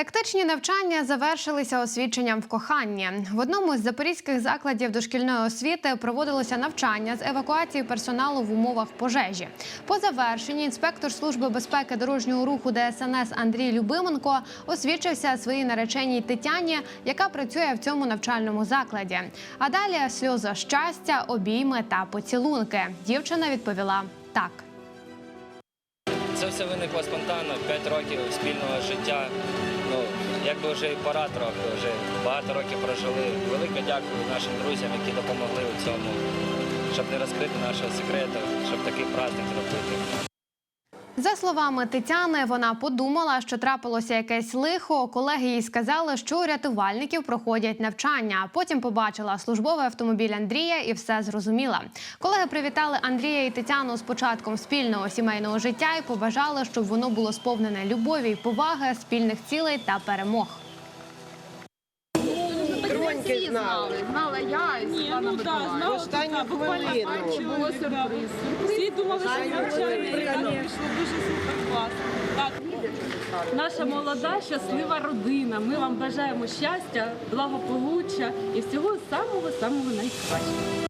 Тактичні навчання завершилися освідченням в коханні. В одному з запорізьких закладів дошкільної освіти проводилося навчання з евакуації персоналу в умовах пожежі. По завершенні інспектор служби безпеки дорожнього руху ДСНС Андрій Любименко освідчився своїй нареченій Тетяні, яка працює в цьому навчальному закладі. А далі сльози щастя, обійми та поцілунки. Дівчина відповіла так. Це все виникло спонтанно, 5 років спільного життя. Якби вже і пора трохи, вже багато років прожили. Велике дякую нашим друзям, які допомогли у цьому, щоб не розкрити нашого секрету, щоб такий праздник зробити. За словами Тетяни, вона подумала, що трапилося якесь лихо. Колеги їй сказали, що у рятувальників проходять навчання. Потім побачила службовий автомобіль Андрія і все зрозуміла. Колеги привітали Андрія і Тетяну з початком спільного сімейного життя і побажали, щоб воно було сповнене любові й поваги, спільних цілей та перемог. Троньки знали. Знала я і Ні, ну так, знала, Останню так, буквально хвилину. Всі думали, що навчання так пішло дуже наша молода, щаслива родина. Ми вам бажаємо щастя, благополуччя і всього самого самого найкращого.